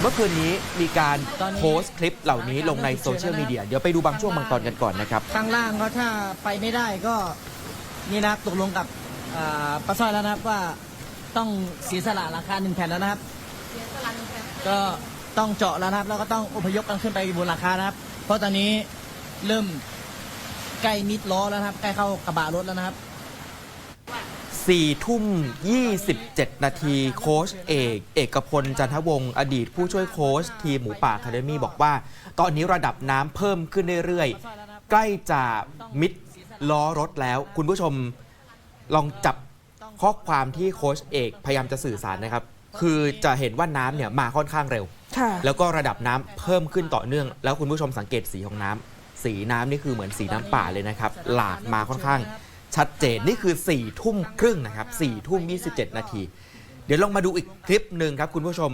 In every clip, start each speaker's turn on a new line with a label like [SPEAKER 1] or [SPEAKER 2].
[SPEAKER 1] เมื่อคืนนี้มีการ
[SPEAKER 2] ตอนนี้
[SPEAKER 1] โพสต์คลิปเหล่านี้ลงในโซเชียลมีเดียเดี๋ยวไปดูบางช่วงบางตอนกันก่อนนะครับ
[SPEAKER 2] ข้างล่างก็ถ้าไปไม่ได้ก็นี่นะครับตกลงกับอ่าป้าสร้อยแล้วนะครับว่าต้องเสียสละราคาหนึ่งแผ่นแล้วนะครับก็ต้องเจาะแล้วนะครับ แล้วก็ต้องอพยพกันขึ้นไปบนราคานะครับ เพราะตอนนี้เริ่มใกล้มิดล้อแล้วนะครับ ใกล้เข้ากระบะรถแล้วนะครับ
[SPEAKER 1] 4 ทุ่ม 27 นาทีโค้ชเอก เอกพลจันทวงศ์อดีตผู้ช่วยโค้ชทีมหมูป่าคาเดมี่บอกว่า ตอนนี้ระดับน้ำเพิ่มขึ้นเรื่อยๆ ใกล้จะมิดล้อรถแล้ว คุณผู้ชมลองจับข้อความที่โค้ชเอกพยายามจะสื่อสารนะครับ คือจะเห็นว่าน้ำเนี่ยมาค่อนข้างเร็ว
[SPEAKER 3] ค่ะ
[SPEAKER 1] แล้วก็ระดับน้ำเพิ่มขึ้นต่อเนื่อง แล้วคุณผู้ชมสังเกตสีของน้ำสีน้ำนี่คือเหมือนสีน้ำป่าเลยนะครับ หลากมาค่อนข้าง ชัดเจนนี่คือ4ี่ทุ่มครึ่งนะครับ4ี่ทุ่ม 27 นาที เดี๋ยวลองมาดูอีกคลิปหนึ่งครับ คุณผู้ชม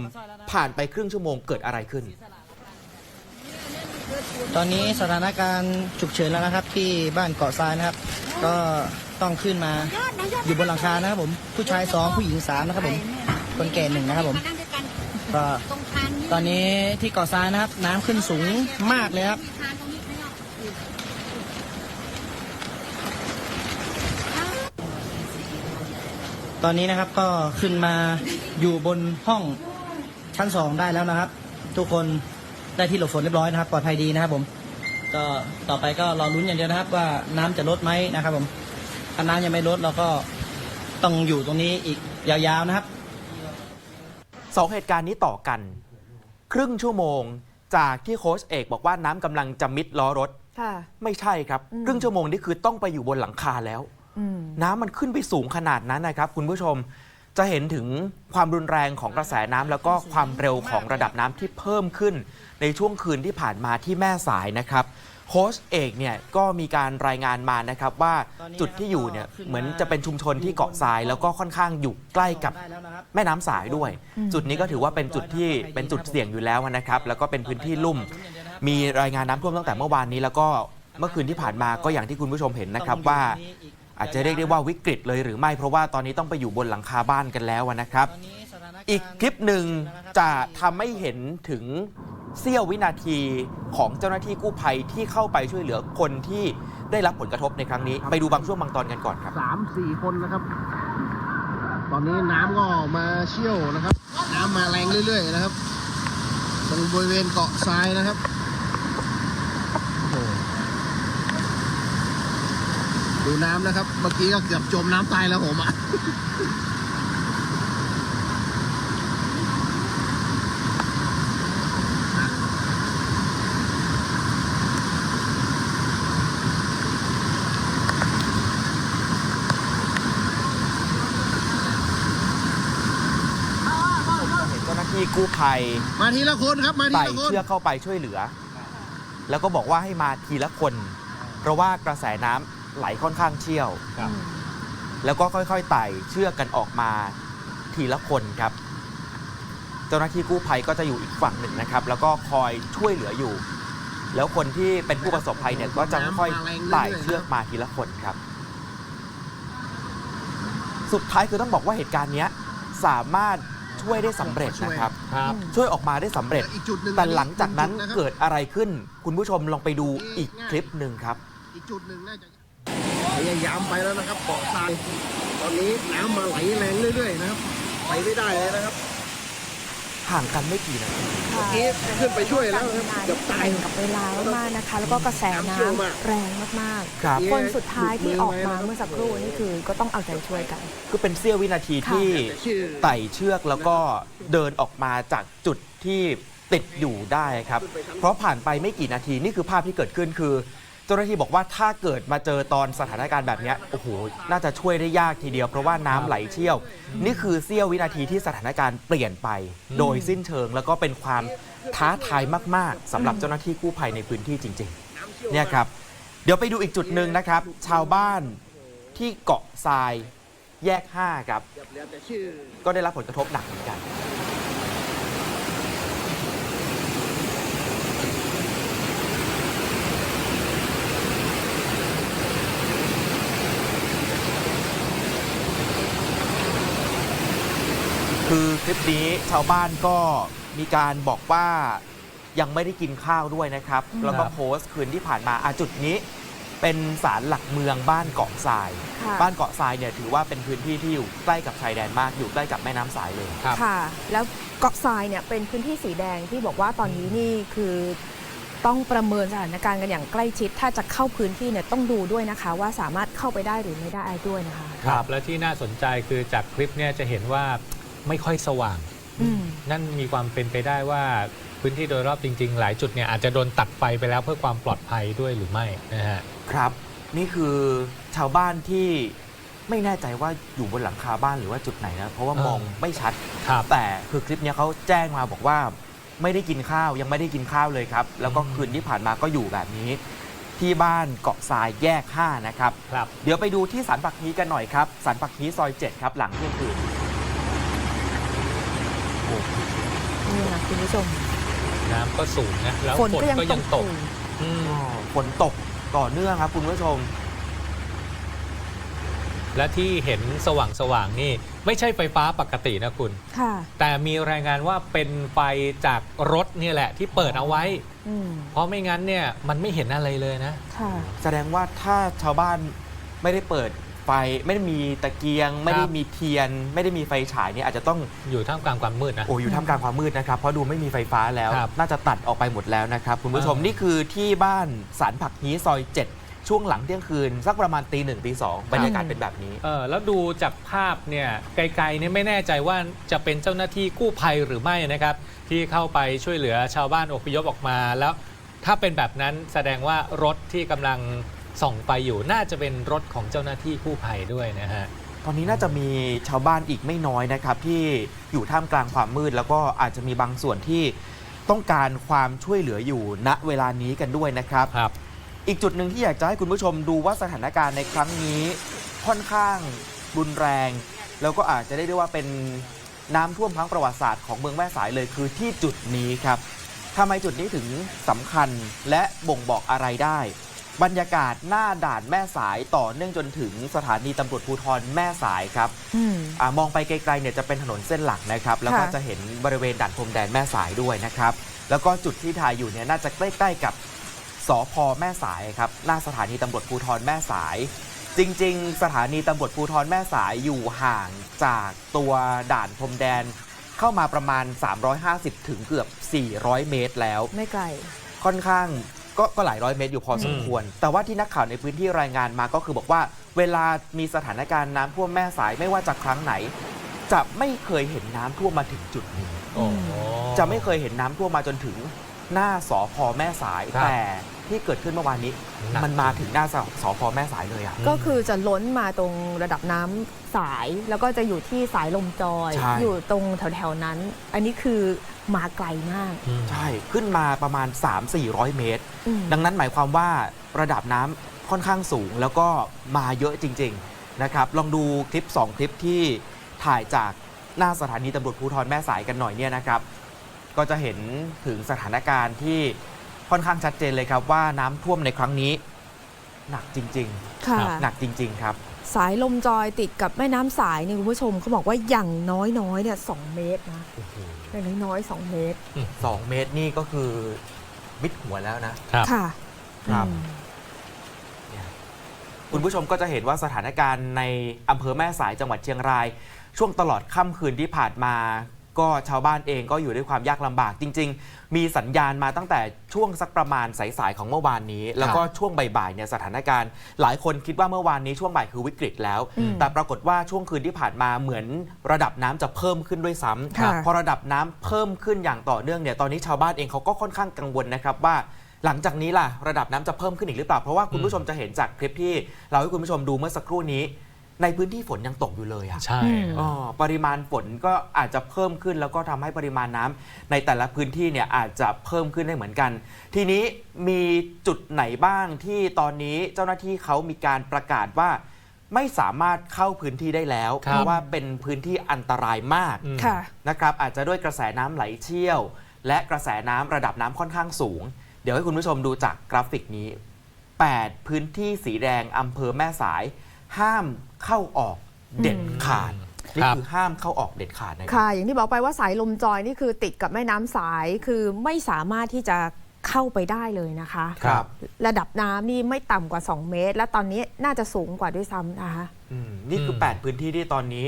[SPEAKER 1] ผ่านไปครึ่งชั่วโมงเกิดอะไรขึ้น
[SPEAKER 2] ตอนนี้สถานการณ์ฉุกเฉินแล้วนะครับ ที่บ้านเกาะทรายนะครับ ก็ต้องขึ้นมาอยู่บนหลังคานะครับผมผู้ชายสองผู้หญิงสามนะครับผมคนแก่หนึ่งนะครับผม
[SPEAKER 4] ก็ตรงคานนี้
[SPEAKER 2] ตอนนี้ที่เกาะทรายนะครับ น้ำขึ้นสูงมากเลยครับ
[SPEAKER 4] มีคานตรงนี้ไม่เอา
[SPEAKER 2] ตอนนี้นะครับก็ขึ้นมาอยู่บนห้องชั้นสองได้แล้วนะครับ ทุกคนได้ที่หลบฝนเรียบร้อยนะครับปลอดภัยดีนะครับผม ก็ต่อไปก็รอลุ้นอย่างเดียวนะครับ ว่าน้ำจะลดไหมนะครับ ผมถ้าน้ำยังไม่ลดเราก็ต้องอยู่ตรงนี้อีกยาวๆนะครับ
[SPEAKER 1] สองเหตุการณ์นี้ต่อกัน ครึ่งชั่วโมงจากที่โค้ชเอกบอกว่าน้ำกำลังจะมิดล้อรถ
[SPEAKER 3] ค่ะ
[SPEAKER 1] ไม่ใช่ครับ
[SPEAKER 3] อืม
[SPEAKER 1] ครึ่งชั่วโมงนี่คือต้องไปอยู่บนหลังคาแล้ว
[SPEAKER 3] อืม
[SPEAKER 1] น้ำมันขึ้นไปสูงขนาดนั้นนะครับ คุณผู้ชมจะเห็นถึงความรุนแรงของกระแสน้ำแล้วก็ความเร็วของระดับน้ำที่เพิ่มขึ้น ในช่วงคืนที่ผ่านมาที่แม่สายนะครับโค้ชเอกเนี่ยก็มีการรายงานมานะครับว่าจุดที่อยู่เนี่ยเหมือนจะเป็นชุมชนที่เกาะทราย แล้วก็ค่อนข้างอยู่ใกล้กับแม่น้ำสายด้วย จุดนี้ก็ถือว่าเป็นจุดที่เป็นจุดเสี่ยงอยู่แล้วนะครับ แล้วก็เป็นพื้นที่ลุ่ม มีรายงานน้ำท่วมตั้งแต่เมื่อวานนี้แล้วก็เมื่อคืนที่ผ่านมาก็อย่างที่คุณผู้ชมเห็นนะครับว่า อาจจะเรียกได้ว่าวิกฤตเลยหรือไม่เพราะว่าตอนนี้ต้องไปอยู่บนหลังคาบ้านกันแล้วนะครับ อีกคลิปหนึ่งจะทำให้เห็นถึงเสี้ยววินาทีของเจ้าหน้าที่กู้ภัยที่เข้าไปช่วยเหลือคนที่ได้รับผลกระทบในครั้งนี้ ไปดูบางช่วงบางตอนกันก่อนครับ
[SPEAKER 5] สามสี่คนนะครับ ตอนนี้น้ำก็มาเชี่ยวนะครับ น้ำมาแรงเรื่อย ๆ นะครับตรงบริเวณเกาะทรายนะครับโอ้โห ดูน้ำนะครับ เมื่อกี้ก็เกือบจมน้ำตายแล้วผมอะ
[SPEAKER 1] เห็นเจ้าหน้าที่กู้ภัย
[SPEAKER 5] มาทีละคนครับมาที
[SPEAKER 1] ไต่
[SPEAKER 5] ละคน
[SPEAKER 1] เชือกเข้าไปช่วยเหลือ แล้วก็บอกว่าให้มาทีละคน เพราะว่ากระแสน้ำ ไหลค่อนข้างเชี่ยวแล้วก็ค่อยๆไต่เชือกกันออกมาทีละคนครับ เจ้าหน้าที่กู้ภัยก็จะอยู่อีกฝั่งหนึ่งนะครับ แล้วก็คอยช่วยเหลืออยู่ แล้วคนที่เป็นผู้ประสบภัยเนี่ยก็จะค่อยๆไต่เชือกมาทีละคนครับ สุดท้ายคือต้องบอกว่าเหตุการณ์เนี้ยสามารถช่วยได้สำเร็จนะครับ
[SPEAKER 5] ครับ
[SPEAKER 1] ช่วยออกมาได้สำเร็จ
[SPEAKER 5] อีกจุดหนึ่ง
[SPEAKER 1] แต่หลังจากนั้น
[SPEAKER 5] อีจุดะครับ
[SPEAKER 1] เกิดอะไรขึ้น คุณผู้ชมลองไปดูอีกคลิปหนึ่งครับ
[SPEAKER 5] อีกจุดหนึ่งน่าจะ พยายามไปแล้วนะครับเกาะทรายตอนนี้น้ำมาไหลแรงเรื่อยๆนะครับไปไม่ได้เลยนะครับ
[SPEAKER 1] ห่างกันไม่กี่นาที
[SPEAKER 5] เมื่อกี้ขึ้นไปช่วยแล้วนะครับเกือบตาย
[SPEAKER 3] กับเวลามากๆนะคะ แล้วก็กระแสน้ำแรงมาก
[SPEAKER 1] ครับ
[SPEAKER 3] ๆ คนสุดท้ายที่ออกมาเมื่อสักครู่นี่คือก็ต้องเอาใจช่วยกัน
[SPEAKER 1] คือเป็นเสี้ยววินาทีที่
[SPEAKER 5] ชื่อ
[SPEAKER 1] ไต่เชือกแล้วก็เดินออกมาจากจุดที่ติดอยู่ได้ครับ เพราะผ่านไปไม่กี่นาทีนี่คือภาพที่เกิดขึ้นคือ เจ้าหน้าที่บอกว่าถ้าเกิดมาเจอตอนสถานการณ์แบบเนี้ยโอ้โหน่าจะช่วยได้ยากทีเดียวเพราะว่าน้ำไหลเชี่ยว นี่คือเสี้ยววินาทีที่สถานการณ์เปลี่ยนไป โดยสิ้นเชิงแล้วก็เป็นความท้าทายมาก ๆสำหรับเจ้าหน้าที่กู้ภัยในพื้นที่จริงๆเนี่ยครับ เดี๋ยวไปดูอีกจุดหนึ่งนะครับ ชาวบ้านที่เกาะทรายแยก 5 ครับ ก็ได้รับผลกระทบหนักเหมือนกัน คือคลิปนี้ชาวบ้านก็มีการบอกว่ายังไม่ได้กินข้าวด้วยนะครับ
[SPEAKER 3] อืม
[SPEAKER 1] แล้วก็
[SPEAKER 4] ครับ
[SPEAKER 1] โพสต์คืนที่ผ่านมาอะจุดนี้ เป็นศาลหลักเมืองบ้านเกาะทราย
[SPEAKER 3] ค่ะ
[SPEAKER 1] บ้านเกาะทรายเนี่ยถือว่าเป็นพื้นที่ที่อยู่ใกล้กับชายแดนมากอยู่ใกล้กับแม่น้ำสายเลย
[SPEAKER 4] ครับ
[SPEAKER 3] ค่ะ แล้วเกาะทรายเนี่ยเป็นพื้นที่สีแดงที่บอกว่าตอนนี้นี่คือต้องประเมินสถานการณ์กันอย่างใกล้ชิด ถ้าจะเข้าพื้นที่เนี่ยต้องดูด้วยนะคะ ว่าสามารถเข้าไปได้หรือไม่ได้ด้วยนะคะ
[SPEAKER 4] ครับ และที่น่าสนใจคือจากคลิปเนี่ยจะเห็นว่า ไม่ค่อยสว่าง
[SPEAKER 3] อืม
[SPEAKER 4] นั่นมีความเป็นไปได้ว่าพื้นที่โดยรอบจริง ๆ หลายจุดเนี่ยอาจจะโดนตัดไฟไปแล้วเพื่อความปลอดภัยด้วยหรือไม่นะฮะ
[SPEAKER 1] ครับ นี่คือชาวบ้านที่ไม่แน่ใจว่าอยู่บนหลังคาบ้านหรือว่าจุดไหนนะเพราะว่า
[SPEAKER 4] เออ
[SPEAKER 1] มองไม่ชัด
[SPEAKER 4] ครับ
[SPEAKER 1] แต่คือคลิปเนี้ยเขาแจ้งมาบอกว่าไม่ได้กินข้าวยังไม่ได้กินข้าวเลยครับ แล้วก็
[SPEAKER 4] อืม
[SPEAKER 1] คืนที่ผ่านมาก็อยู่แบบนี้ ที่บ้านเกาะทรายแยก 5 นะครับ
[SPEAKER 4] ครับ
[SPEAKER 1] เดี๋ยวไปดูที่สันปักฮีกันหน่อยครับสันปักฮีซอย 7 ครับ หลังเที่ยงคืน
[SPEAKER 3] นี่นะคุณผู้ชม
[SPEAKER 4] น้ำก็สูงนะ แล้ว
[SPEAKER 3] ฝ
[SPEAKER 4] ฝ
[SPEAKER 3] น
[SPEAKER 4] น
[SPEAKER 3] ก็ยัง
[SPEAKER 4] ก็
[SPEAKER 3] ต
[SPEAKER 4] ยัง
[SPEAKER 3] ก
[SPEAKER 4] ตก
[SPEAKER 3] อยู่
[SPEAKER 4] อืม
[SPEAKER 1] ฝนตกต่อเนื่องครับ คุณผู้ชม
[SPEAKER 4] และที่เห็นสว่างสว่างๆนี่ ไม่ใช่ไฟฟ้าปกตินะคุณ
[SPEAKER 3] ค่ะ
[SPEAKER 4] แต่มีรายงานว่าเป็นไฟจากรถเนี่ยแหละ ที่เปิดเอาไว้
[SPEAKER 3] อืม
[SPEAKER 4] เพราะไม่งั้นเนี่ยมันไม่เห็นอะไรเลยนะ
[SPEAKER 3] ค่ะ
[SPEAKER 1] แสดงว่าถ้าชาวบ้านไม่ได้เปิด ไฟไม่ได้มีตะเกียง ไม่ได้มีเทียน ไม่ได้มีไฟฉายเนี่ยอาจจะต้อง
[SPEAKER 4] อยู่ท่ามกลางความมืดนะ
[SPEAKER 1] โอ้อยู่ท่ามกลางความมืดนะครับเพราะดูไม่มีไฟฟ้าแล้ว
[SPEAKER 4] ครับ
[SPEAKER 1] น่าจะตัดออกไปหมดแล้วนะครับคุณผู้ชม
[SPEAKER 4] อ่านี่
[SPEAKER 1] นี่คือที่บ้านสารผักนี้ซอย7ช่วงหลังเที่ยงคืน สักประมาณตีหนึ่งตีสองบรรยากาศเป็นแบบนี้
[SPEAKER 4] เออแล้วดูจากภาพเนี่ยไกลๆเนี่ยไม่แน่ใจว่าจะเป็นเจ้าหน้าที่กู้ภัยหรือไม่นะครับ ที่เข้าไปช่วยเหลือชาวบ้านอพยพออกมาแล้วถ้าเป็นแบบนั้นแสดงว่ารถที่กำลัง ส่องไปอยู่น่าจะเป็นรถของเจ้าหน้าที่กู้ภัยด้วยนะฮะ
[SPEAKER 1] ตอนนี้น่าจะมีชาวบ้านอีกไม่น้อยนะครับ ที่อยู่ท่ามกลางความมืด แล้วก็อาจจะมีบางส่วนที่ต้องการความช่วยเหลืออยู่ณเวลานี้กันด้วยนะครับ
[SPEAKER 4] ครับ
[SPEAKER 1] อีกจุดหนึ่งที่อยากจะให้คุณผู้ชมดูว่าสถานการณ์ในครั้งนี้ค่อนข้างรุนแรง แล้วก็อาจจะได้เรียกว่าเป็นน้ำท่วมครั้งประวัติศาสตร์ของเมืองแม่สายเลยคือที่จุดนี้ครับทำไมจุดนี้ถึงสำคัญและบ่งบอกอะไรได้ บรรยากาศหน้าด่านแม่สายต่อเนื่องจนถึงสถานีตำรวจภูธรแม่สายครับ
[SPEAKER 3] อืม
[SPEAKER 1] อามองไปไกลๆเนี่ยจะเป็นถนนเส้นหลักนะครับ แล้วก็
[SPEAKER 3] ค่ะ
[SPEAKER 1] จะเห็นบริเวณด่านพรมแดนแม่สายด้วยนะครับ แล้วก็จุดที่ถ่ายอยู่เนี่ยน่าจะใกล้ๆกับสพแม่สายครับหน้าสถานีตำรวจภูธรแม่สาย จริง ๆ สถานีตำรวจภูธรแม่สายอยู่ห่างจากตัวด่านพรมแดน เข้ามาประมาณ 350 ถึงเกือบ 400 เมตรแล้ว
[SPEAKER 3] ไม่ไกล
[SPEAKER 1] ค่อนข้าง ก็ก็หลายร้อยเมตรอยู่พอสมควร แต่ว่าที่นักข่าวในพื้นที่รายงานมาก็คือบอกว่า เวลามีสถานการณ์น้ำท่วมแม่สายไม่ว่าจะครั้งไหน จะไม่เคยเห็นน้ำท่วมมาถึงจุดนี้
[SPEAKER 4] โอ้โห
[SPEAKER 1] จะไม่เคยเห็นน้ำท่วมมาจนถึงหน้าสพแม่สาย
[SPEAKER 4] ครับ
[SPEAKER 1] แต่ ที่เกิดขึ้นเมื่อวานนี้
[SPEAKER 4] หนัก
[SPEAKER 1] มันมาถึงหน้าสพแม่สายเลยอะ
[SPEAKER 3] ก็คือจะล้นมาตรงระดับน้ำสาย แล้วก็จะอยู่ที่สายลมจอย
[SPEAKER 1] ใช่
[SPEAKER 3] อยู่ตรงแถวๆนั้น อันนี้คือมาไกลมาก
[SPEAKER 4] อืม
[SPEAKER 1] ใช่ขึ้นมาประมาณ 3-400 เมตร
[SPEAKER 3] อืม
[SPEAKER 1] ดังนั้นหมายความว่าระดับน้ำค่อนข้างสูงแล้วก็มาเยอะจริง ๆ นะครับ ลองดูคลิป 2 คลิปที่ถ่ายจากหน้าสถานีตำรวจภูธรแม่สายกันหน่อยเนี่ยนะครับ ก็จะเห็นถึงสถานการณ์ที่ ค่อนข้างชัดเจนเลยครับว่าน้ำท่วมในครั้งนี้ หนักจริง
[SPEAKER 3] ค่ะ
[SPEAKER 1] ๆ หนักจริง ๆ ครับ
[SPEAKER 3] สายลมจอยติดกับแม่น้ำสายเนี่ยคุณผู้ชมเขาบอกว่าอย่างน้อยๆเนี่ยสองเมตรนะอย่างน้อยๆสองเมตร
[SPEAKER 1] 2 เมตรนี่ก็คือมิดหัวแล้วนะ
[SPEAKER 4] ครับ
[SPEAKER 3] ค่ะ
[SPEAKER 1] ครับ
[SPEAKER 3] อืม
[SPEAKER 1] คุณผู้ชมก็จะเห็นว่าสถานการณ์ในอำเภอแม่สายจังหวัดเชียงราย ช่วงตลอดค่ำคืนที่ผ่านมา ก็ชาวบ้านเองก็อยู่ด้วยความยากลำบากจริง ๆ มีสัญญาณมาตั้งแต่ช่วงสักประมาณสายๆของเมื่อวานนี้ แล้วก็ช่วงบ่ายๆเนี่ยสถานการณ์ หลายคนคิดว่าเมื่อวานนี้ช่วงบ่ายคือวิกฤตแล้ว
[SPEAKER 3] อืม
[SPEAKER 1] แต่ปรากฏว่าช่วงคืนที่ผ่านมาเหมือนระดับน้ำจะเพิ่มขึ้นด้วยซ้
[SPEAKER 3] ค่ะำ
[SPEAKER 1] พอระดับน้ำเพิ่มขึ้นอย่างต่อเนื่องเนี่ยตอนนี้ชาวบ้านเองเขาก็ค่อนข้างกังวลนะครับว่าหลังจากนี้ล่ะ ระดับน้ำจะเพิ่มขึ้นอีกหรือเปล่า เพราะว่าคุณผู้ชมจะเห็นจากคลิปที่เราให้คุณผู้ชมดูเมื่อสักครู่นี้ ในพื้นที่ฝนยังตกอยู่เลยอะ
[SPEAKER 4] ใช่
[SPEAKER 3] อืม
[SPEAKER 1] อ๋อปริมาณฝนก็อาจจะเพิ่มขึ้นแล้วก็ทำให้ปริมาณน้ำในแต่ละพื้นที่เนี่ยอาจจะเพิ่มขึ้นได้เหมือนกัน ทีนี้มีจุดไหนบ้างที่ตอนนี้เจ้าหน้าที่เขามีการประกาศว่า ไม่สามารถเข้าพื้นที่ได้แล้ว
[SPEAKER 4] ครับ
[SPEAKER 1] เพราะว่าเป็นพื้นที่อันตรายมาก
[SPEAKER 4] อืม
[SPEAKER 3] ค่ะ
[SPEAKER 1] นะครับอาจจะด้วยกระแสน้ำไหลเชี่ยว และกระแสน้ำระดับน้ำค่อนข้างสูง เดี๋ยวให้คุณผู้ชมดูจากกราฟิกนี้ 8 พื้นที่สีแดงอำเภอแม่สาย ห้ามเข้าออกเด็ดขาดนี่
[SPEAKER 4] ครับ
[SPEAKER 1] คือห้ามเข้าออกเด็ดขาดนะครับ
[SPEAKER 3] ค่ะ อย่างที่บอกไปว่าสายลมจอยนี่คือติดกับแม่น้ำสายคือไม่สามารถที่จะเข้าไปได้เลยนะคะ
[SPEAKER 1] ครับ
[SPEAKER 3] ระดับน้ำนี่ไม่ต่ำกว่า 2 เมตร และตอนนี้น่าจะสูงกว่าด้วยซ้ำนะคะ
[SPEAKER 1] อืมนี่คือ
[SPEAKER 4] ม
[SPEAKER 1] 8พื้นที่ที่ตอนนี้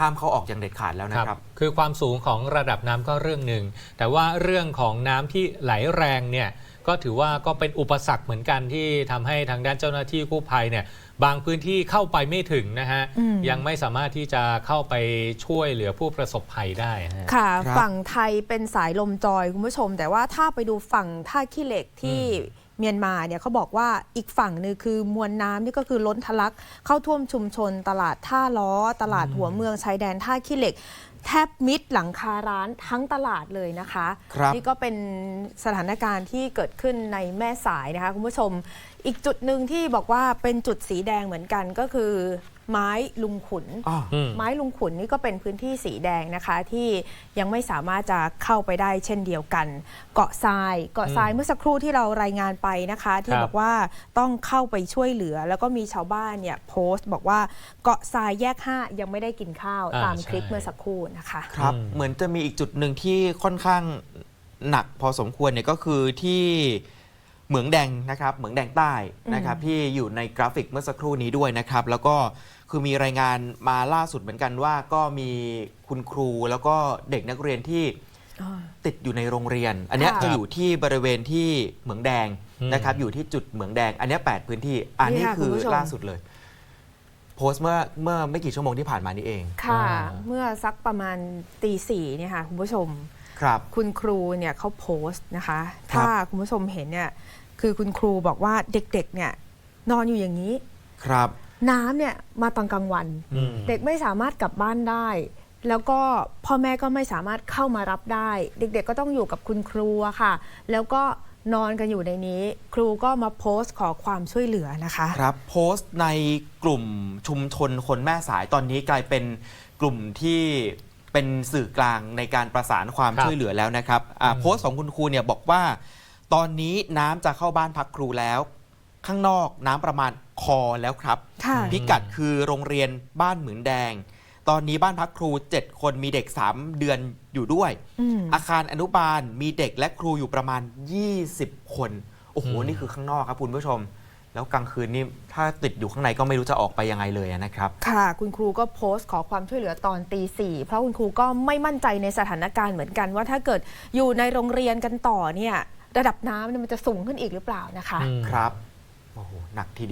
[SPEAKER 1] ห้ามเข้าออกอย่างเด็ดขาดแล้วนะครับ
[SPEAKER 4] คือความสูงของระดับน้ำก็เรื่องหนึ่ง แต่ว่าเรื่องของน้ำที่ไหลแรงเนี่ย ก็ถือว่าก็เป็นอุปสรรคเหมือนกันที่ทำให้ทางด้านเจ้าหน้าที่กู้ภัยเนี่ยบางพื้นที่เข้าไปไม่ถึงนะฮะ
[SPEAKER 3] อืม
[SPEAKER 4] ยังไม่สามารถที่จะเข้าไปช่วยเหลือผู้ประสบภัยได้ฮะ
[SPEAKER 3] ค่ะ
[SPEAKER 1] ครับ
[SPEAKER 3] ฝั่งไทยเป็นสายลมจอยคุณผู้ชม แต่ว่าถ้าไปดูฝั่งท่าขี้เหล็กที่เมียนมาเนี่ยเขาบอกว่าอีกฝั่งหนึงคือมวลน้ำนี่ก็คือล้นทะลักเข้าท่วมชุมชน ตลาดท่าล้อ ตลาดหัวเมืองชายแดนท่าขี้เหล็ก แทบมิดหลังคาร้านทั้งตลาดเลยนะคะ
[SPEAKER 1] ครับ
[SPEAKER 3] นี่ก็เป็นสถานการณ์ที่เกิดขึ้นในแม่สายนะคะคุณผู้ชม อีกจุดหนึ่งที่บอกว่าเป็นจุดสีแดงเหมือนกันก็คือ ไม้ลุงขุน
[SPEAKER 1] อ้อ
[SPEAKER 4] อืม
[SPEAKER 3] ไม้ลุงขุนนี่ก็เป็นพื้นที่สีแดงนะคะ ที่ยังไม่สามารถจะเข้าไปได้เช่นเดียวกัน เกาะทรายเกาะทรายเมื่อสักครู่ที่เรารายงานไปนะคะ ที่
[SPEAKER 4] ครับ
[SPEAKER 3] บอกว่าต้องเข้าไปช่วยเหลือ แล้วก็มีชาวบ้านเนี่ยโพสต์ บอกว่าเกาะทรายแยก5ยังไม่ได้กินข้าว
[SPEAKER 4] อ่า
[SPEAKER 3] ตามคลิป
[SPEAKER 4] ใช่
[SPEAKER 3] เมื่อสักครู่นะคะ
[SPEAKER 1] ครับ
[SPEAKER 4] อืม
[SPEAKER 1] เหมือนจะมีอีกจุดหนึ่งที่ค่อนข้างหนักพอสมควรเนี่ยก็คือที่ เหมืองแดงนะครับเหมืองแดงใต้นะครับที่อยู่ในกราฟิกเมื่อสักครู่นี้ด้วยนะครับแล้วก็คือมีรายงานมาล่าสุดเหมือนกันว่าก็มีคุณครูแล้วก็เด็กนักเรียนที่ติดอยู่ในโรงเรียน อันเนี้ย
[SPEAKER 3] ค่ะ
[SPEAKER 1] จะอยู่ที่บริเวณที่เหมืองแดง
[SPEAKER 4] อืม
[SPEAKER 1] นะครับอยู่ที่จุดเหมืองแดง อันเนี้ยแปดพื้นที่ อันนี้
[SPEAKER 3] นี่ค่ะ
[SPEAKER 1] คือ
[SPEAKER 3] คุณผู้ชม
[SPEAKER 1] ล่าสุดเลย โพสต์เมื่อเมื่อไม่กี่ชั่วโมงที่ผ่านมานี้เอง
[SPEAKER 3] ค่ะ
[SPEAKER 4] อ่า
[SPEAKER 3] เมื่อสักประมาณตีสี่เนี่ยค่ะคุณผู้ชม
[SPEAKER 1] ครับ
[SPEAKER 3] คุณครูเนี่ยเขาโพสต์นะคะ
[SPEAKER 1] ครับ
[SPEAKER 3] ถ้าคุณผู้ชมเห็นเนี่ย คือคุณครูบอกว่าเด็กๆเนี่ยนอนอยู่อย่างนี้
[SPEAKER 1] ครับ
[SPEAKER 3] น้ำเนี่ยมาตอนกลางวัน
[SPEAKER 4] อืม
[SPEAKER 3] เด็กไม่สามารถกลับบ้านได้ แล้วก็พ่อแม่ก็ไม่สามารถเข้ามารับได้ เด็กๆก็ต้องอยู่กับคุณครูอะค่ะ แล้วก็นอนกันอยู่ในนี้ ครูก็มาโพสต์ขอความช่วยเหลือนะคะ
[SPEAKER 1] ครับโพสต์ในกลุ่มชุมชนคนแม่สายตอนนี้กลายเป็นกลุ่มที่เป็นสื่อกลางในการประสานความ
[SPEAKER 4] ครับ
[SPEAKER 1] ช่วยเหลือแล้วนะครับอ่า
[SPEAKER 4] อืม
[SPEAKER 1] โพสต์ของคุณครูเนี่ยบอกว่า ตอนนี้น้ำจะเข้าบ้านพักครูแล้ว ข้างนอกน้ำประมาณคอแล้วครับ
[SPEAKER 3] ค่ะ
[SPEAKER 1] พิกัดคือโรงเรียนบ้านเหมือนแดง ตอนนี้บ้านพักครู 7 คนมีเด็ก 3 เดือนอยู่ด้วย
[SPEAKER 3] อืม
[SPEAKER 1] อาคารอนุบาลมีเด็กและครูอยู่ประมาณ 20 คน โอ้โห
[SPEAKER 4] อืม
[SPEAKER 1] นี่คือข้างนอกครับคุณผู้ชม แล้วกลางคืนนี่ถ้าติดอยู่ข้างในก็ไม่รู้จะออกไปยังไงเลยนะครับ
[SPEAKER 3] ค่ะ คุณครูก็โพสต์ขอความช่วยเหลือตอนตีสี่เพราะคุณครูก็ไม่มั่นใจในสถานการณ์เหมือนกันว่าถ้าเกิดอยู่ในโรงเรียนกันต่อเนี่ย ระดับน้ำเนี่ยมันจะสูงขึ้นอีกหรือเปล่านะคะ
[SPEAKER 4] อืม
[SPEAKER 1] ครับ โอ้โห หนักทีเดียว